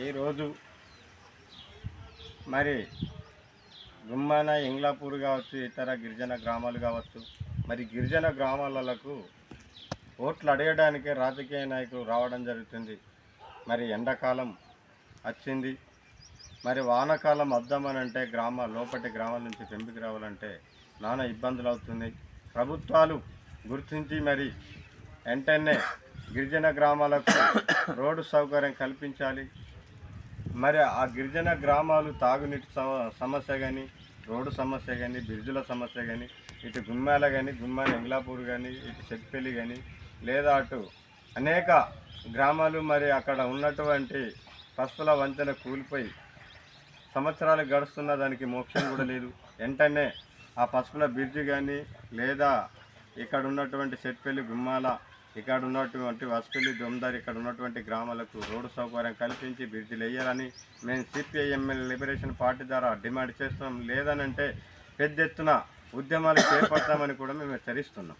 ఈరోజు మరి గుమ్మాన ఇంగ్లాపూర్ కావచ్చు ఇతర గిరిజన గ్రామాలు కావచ్చు మరి గిరిజన గ్రామాలకు ఓట్లు అడగడానికి రాజకీయ నాయకులు రావడం జరుగుతుంది. మరి ఎండాకాలం వచ్చింది. మరి వానకాలం వద్దామని అంటే గ్రామ లోపటి గ్రామాల నుంచి పెంపికి రావాలంటే నానా ఇబ్బందులు అవుతుంది. ప్రభుత్వాలు గుర్తించి మరి వెంటనే గిరిజన గ్రామాలకు రోడ్డు సౌకర్యం కల్పించాలి. మరి ఆ గిరిజన గ్రామాలు తాగునీటి సమ- సమస్య కానీ రోడ్డు సమస్య కానీ బ్రిడ్జుల సమస్య కానీ ఇటు గుమ్మాల కానీ గుమ్మాల ఎంగ్లాపూర్ కానీ ఇటు చెట్పల్లి కానీ లేదా అటు అనేక గ్రామాలు మరి అక్కడ ఉన్నటువంటి పసుపుల వంతెన కూలిపోయి సంవత్సరాలు గడుస్తున్న దానికి మోక్షం కూడా లేదు. వెంటనే ఆ పసుపుల బ్రిడ్జి కానీ లేదా ఇక్కడ ఉన్నటువంటి చెట్పల్లి గుమ్మాల ఇక్కడ ఉన్నటువంటి వసపల్లి దొమ్దారి ఇక్కడ ఉన్నటువంటి గ్రామాలకు రోడ్డు సౌకర్యం కల్పించి బ్రిడ్జిలు వేయాలని మేము సిపిఐఎంఎల్ లిబరేషన్ పార్టీ ద్వారా డిమాండ్ చేస్తున్నాం. లేదనంటే పెద్ద ఎత్తున ఉద్యమాలు చేపడతామని కూడా మేము హెచ్చరిస్తున్నాం.